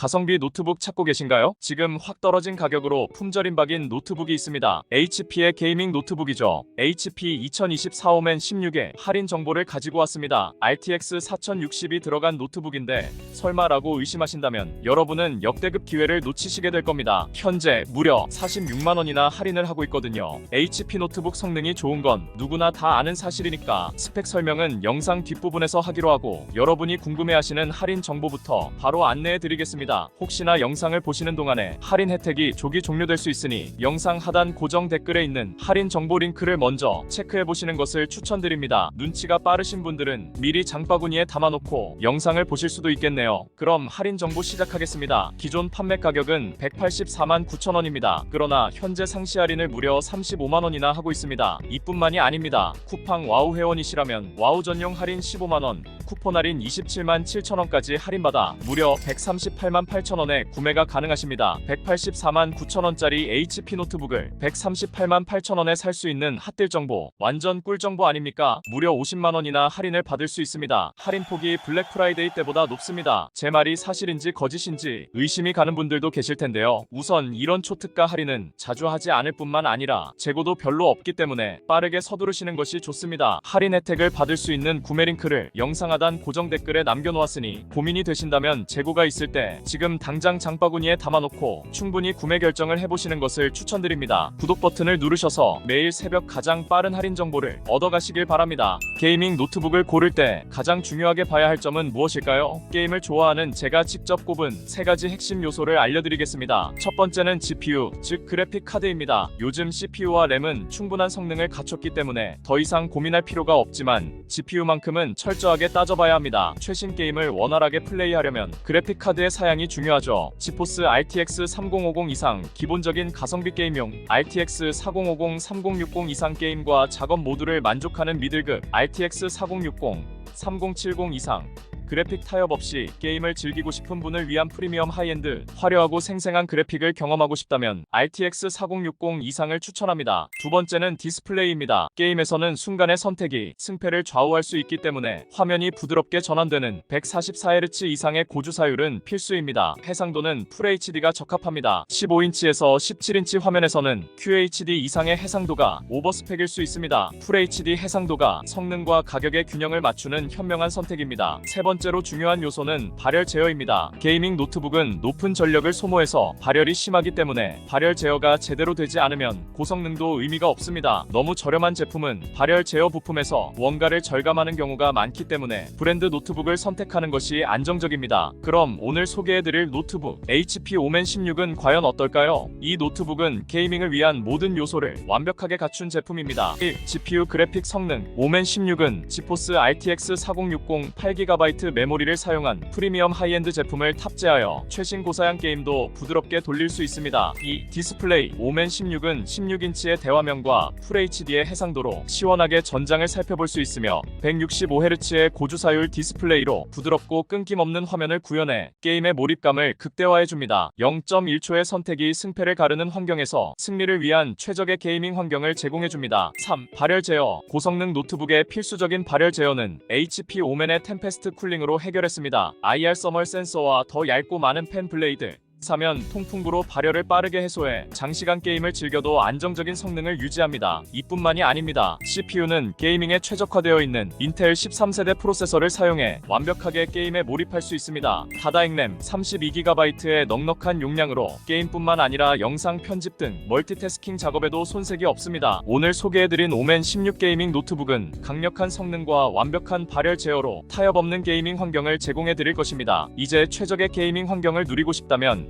가성비 노트북 찾고 계신가요? 지금 확 떨어진 가격으로 품절 임박인 노트북이 있습니다. HP의 게이밍 노트북이죠. HP 2024 오멘 16의 할인 정보를 가지고 왔습니다. RTX 4060이 들어간 노트북인데 설마라고 의심하신다면 여러분은 역대급 기회를 놓치시게 될 겁니다. 현재 무려 46만 원이나 할인을 하고 있거든요. HP 노트북 성능이 좋은 건 누구나 다 아는 사실이니까 스펙 설명은 영상 뒷부분에서 하기로 하고 여러분이 궁금해하시는 할인 정보부터 바로 안내해 드리겠습니다. 혹시나 영상을 보시는 동안에 할인 혜택이 조기 종료될 수 있으니 영상 하단 고정 댓글에 있는 할인 정보 링크를 먼저 체크해 보시는 것을 추천드립니다. 눈치가 빠르신 분들은 미리 장바구니에 담아놓고 영상을 보실 수도 있겠네요. 그럼 할인 정보 시작하겠습니다. 기존 판매 가격은 184만 9천 원입니다. 그러나 현재 상시 할인을 무려 35만 원이나 하고 있습니다. 이뿐만이 아닙니다. 쿠팡 와우 회원이시라면 와우 전용 할인 15만 원, 쿠폰 할인 27만 7천 원까지 할인받아 무려 138만 8천 원에 구매가 가능하십니다. 184만 9천 원짜리 HP 노트북을 138만 8천 원에 살 수 있는 핫딜 정보, 완전 꿀 정보 아닙니까? 무려 50만 원이나 할인을 받을 수 있습니다. 할인 폭이 블랙 프라이데이 때보다 높습니다. 제 말이 사실인지 거짓인지 의심이 가는 분들도 계실 텐데요. 우선 이런 초특가 할인은 자주 하지 않을 뿐만 아니라 재고도 별로 없기 때문에 빠르게 서두르시는 것이 좋습니다. 할인 혜택을 받을 수 있는 구매 링크를 영상 하단 고정 댓글에 남겨놓았으니 고민이 되신다면 재고가 있을 때 지금 당장 장바구니에 담아놓고 충분히 구매 결정을 해보시는 것을 추천드립니다. 구독 버튼을 누르셔서 매일 새벽 가장 빠른 할인 정보를 얻어가시길 바랍니다. 게이밍 노트북을 고를 때 가장 중요하게 봐야 할 점은 무엇일까요? 게임을 좋아하는 제가 직접 꼽은 세 가지 핵심 요소를 알려드리겠습니다. 첫 번째는 GPU, 즉 그래픽 카드입니다. 요즘 CPU와 램은 충분한 성능을 갖췄기 때문에 더 이상 고민할 필요가 없지만 GPU만큼은 철저하게 따져봐야 합니다. 최신 게임을 원활하게 플레이하려면 그래픽 카드의 사양이 중요하죠. 지포스 RTX 3050 이상 기본적인 가성비 게임용 RTX 4050 3060 이상 게임과 작업 모두를 만족하는 미들급 RTX 4060 3070 이상 그래픽 타협 없이 게임을 즐기고 싶은 분을 위한 프리미엄 하이엔드, 화려하고 생생한 그래픽을 경험하고 싶다면 RTX 4060 이상을 추천합니다. 두 번째는 디스플레이입니다. 게임에서는 순간의 선택이 승패를 좌우할 수 있기 때문에 화면이 부드럽게 전환되는 144Hz 이상의 고주사율은 필수입니다. 해상도는 FHD가 적합합니다. 15인치에서 17인치 화면에서는 QHD 이상의 해상도가 오버스펙일 수 있습니다. FHD 해상도가 성능과 가격의 균형을 맞추는 현명한 선택입니다. 세 번째 로 중요한 요소는 발열 제어입니다. 게이밍 노트북은 높은 전력을 소모해서 발열이 심하기 때문에 발열 제어가 제대로 되지 않으면 고성능도 의미가 없습니다. 너무 저렴한 제품은 발열 제어 부품에서 원가를 절감하는 경우가 많기 때문에 브랜드 노트북을 선택하는 것이 안정적입니다. 그럼 오늘 소개해드릴 노트북 HP 오멘 16은 과연 어떨까요? 이 노트북은 게이밍을 위한 모든 요소를 완벽하게 갖춘 제품입니다. 1. GPU 그래픽 성능 오멘 16은 지포스 RTX 4060 8GB 메모리를 사용한 프리미엄 하이엔드 제품을 탑재하여 최신 고사양 게임도 부드럽게 돌릴 수 있습니다. 2. 디스플레이 오멘 16은 16인치의 대화면과 FHD의 해상도로 시원하게 전장을 살펴볼 수 있으며 165Hz의 고주사율 디스플레이로 부드럽고 끊김없는 화면을 구현해 게임의 몰입감을 극대화해줍니다. 0.1초의 선택이 승패를 가르는 환경에서 승리를 위한 최적의 게이밍 환경을 제공해줍니다. 3. 발열 제어 고성능 노트북의 필수적인 발열 제어는 HP 오멘의 템페스트 쿨 링으로 해결했습니다. IR 서멀 센서와 더 얇고 많은 펜 블레이드 사면 통풍구로 발열을 빠르게 해소해 장시간 게임을 즐겨도 안정적인 성능을 유지합니다. 이뿐만이 아닙니다. CPU는 게이밍에 최적화되어 있는 인텔 13세대 프로세서를 사용해 완벽하게 게임에 몰입할 수 있습니다. 다다익 램 32GB의 넉넉한 용량으로 게임뿐만 아니라 영상 편집 등 멀티태스킹 작업에도 손색이 없습니다. 오늘 소개해드린 오멘 16 게이밍 노트북은 강력한 성능과 완벽한 발열 제어로 타협 없는 게이밍 환경을 제공해드릴 것입니다. 이제 최적의 게이밍 환경을 누리고 싶다면